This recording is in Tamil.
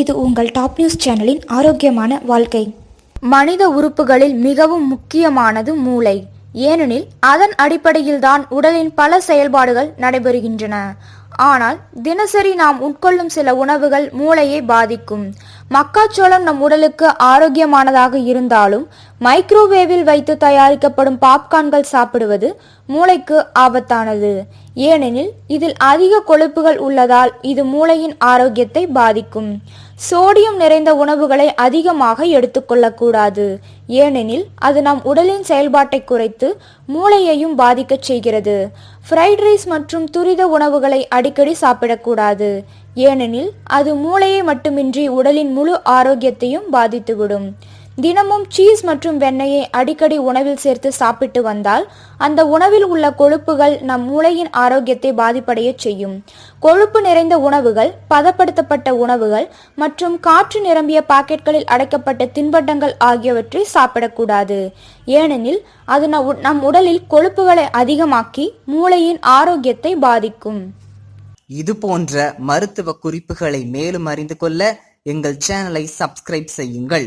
இது உங்கள் டாப் நியூஸ் சேனலின் ஆரோக்கியமான வாழ்க்கை. மனித உறுப்புகளில் மிகவும் முக்கியமானது மூளை. ஏனெனில் அதன் அடிப்படையில்தான் உடலின் பல செயல்பாடுகள் நடைபெறுகின்றன. ஆனால் தினசரி நாம் உட்கொள்ளும் சில உணவுகள் மூளையை பாதிக்கும். மக்காச்சோளம் நம் உடலுக்கு ஆரோக்கியமானதாக இருந்தாலும் மைக்ரோவேவில் வைத்து தயாரிக்கப்படும் பாப்கார்ன்கள் சாப்பிடுவது மூளைக்கு ஆபத்தானது. ஏனெனில் இதில் அதிக கொழுப்புகள் உள்ளதால் இது மூளையின் ஆரோக்கியத்தை பாதிக்கும். சோடியம் நிறைந்த உணவுகளை அதிகமாக எடுத்துக்கொள்ளக்கூடாது. ஏனெனில் அது நம் உடலின் செயல்பாட்டை குறைத்து மூளையையும் பாதிக்கச் செய்கிறது. ஃப்ரைட் ரைஸ் மற்றும் துரித உணவுகளை அடிக்கடி சாப்பிடக்கூடாது. ஏனெனில் அது மூளையை மட்டுமின்றி உடலின் முழு ஆரோக்கியத்தையும் பாதித்துவிடும். தினமும் சீஸ் மற்றும் வெண்ணெயை அடிக்கடி உணவில் சேர்த்து சாப்பிட்டு வந்தால் அந்த உணவில் உள்ள கொழுப்புகள் நம் மூளையின் ஆரோக்கியத்தை பாதிப்படைய செய்யும். கொழுப்பு நிறைந்த உணவுகள் பதப்படுத்தப்பட்ட உணவுகள் மற்றும் காற்று நிரம்பிய பாக்கெட்களில் அடைக்கப்பட்ட தின்பண்டங்கள் ஆகியவற்றை சாப்பிடக்கூடாது. ஏனெனில் அது நம் நம் உடலில் கொழுப்புகளை அதிகமாக்கி மூளையின் ஆரோக்கியத்தை பாதிக்கும். இது போன்ற மருத்துவ குறிப்புகளை மேலும் அறிந்து கொள்ள எங்கள் சேனலை சப்ஸ்கிரைப் செய்யுங்கள்.